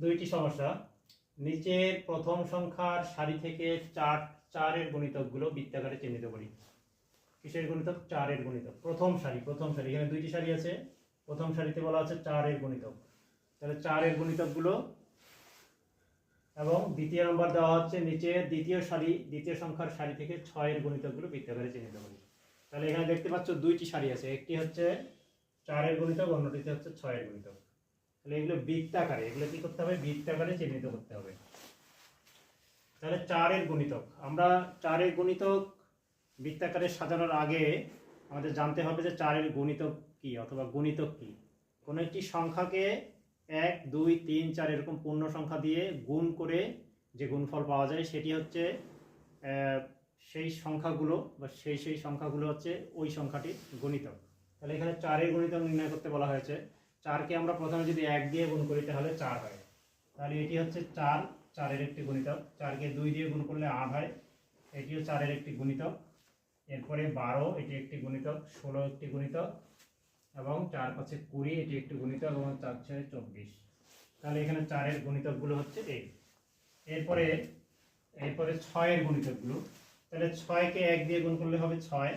দুইটি সমস্যা। নিচের প্রথম সংখ্যার সারি থেকে চার, চারের গুণিতকগুলো বৃত্তাকারে চিহ্নিত করি। কিসের গুণিতক? চারের গুণিতক। প্রথম সারি প্রথম সারি। এখানে দুইটি সারি আছে। প্রথম সারিতে বলা আছে চারের গণিতক। তাহলে চারের গুণিতকগুলো এবং দ্বিতীয় নম্বর দেওয়া হচ্ছে নিচে দ্বিতীয় সারি, দ্বিতীয় সংখ্যার সারি থেকে ছয়ের গুণিতকগুলো বৃত্তাকারে চিহ্নিত করি। তাহলে এখানে দেখতে পাচ্ছ দুইটি সারি আছে। একটি হচ্ছে চারের গুণিতক, অন্যটিতে হচ্ছে ছয়ের গুণিতক। তাহলে এগুলো বৃত্তাকারে এগুলো কি করতে হবে? বৃত্তাকারে চিহ্নিত করতে হবে। তাহলে চারের গুণিতক। আমরা চারের গুণিতক বৃত্তাকারে সাজানোর আগে আমাদের জানতে হবে যে চারের গুণিতক কি অথবা গুণিতক কি। কোনো একটি সংখ্যাকে এক, দুই, তিন, চার এরকম পূর্ণ সংখ্যা দিয়ে গুণ করে যে গুণফল পাওয়া যায়, সেটি হচ্ছে সেই সংখ্যাগুলো বা সেই সেই সংখ্যাগুলো হচ্ছে ওই সংখ্যাটি গুণিতক। তাহলে এখানে চারের গুণিতক নির্ণয় করতে বলা হয়েছে। চারকে আমরা প্রথমে যদি এক দিয়ে গুণ করি তাহলে চার হয়। তাহলে এটি হচ্ছে চার, চারের একটি গুণিতক। চারকে দুই দিয়ে গুণ করলে আট হয়, এটিও চারের একটি গুণিতক। এরপরে বারো, এটি একটি গুণিতক। ষোলো একটি গুণিতক। এবং চার পাঁচে কুড়ি, এটি একটি গুণিতক এবং চার ছয় চব্বিশ। তাহলে এখানে চারের গুণিতকগুলো হচ্ছে এই এরপরে এরপরে ছয়ের গুণিতকগুলো। তাহলে ছয়কে এক দিয়ে গুণ করলে হবে ছয়।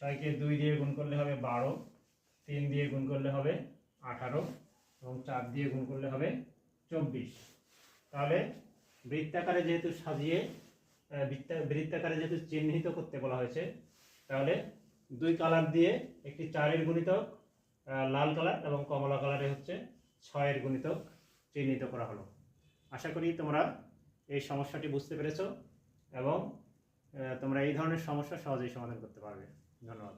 ছয়কে দুই দিয়ে গুণ করলে হবে বারো। তিন দিয়ে গুণ করলে হবে আঠারো এবং চার দিয়ে গুণ করলে হবে চব্বিশ। তাহলে বৃত্তাকারে যেহেতু সাজিয়ে বৃত্তাকারে যেহেতু চিহ্নিত করতে বলা হয়েছে, তাহলে দুই কালার দিয়ে একটি চারের গুণিতক লাল কালার এবং কমলা কালারে হচ্ছে ছয়ের গুণিতক চিহ্নিত করা হলো। আশা করি তোমরা এই সমস্যাটি বুঝতে পেরেছ এবং তোমরা এই ধরনের সমস্যা সহজেই সমাধান করতে পারবে। ধন্যবাদ।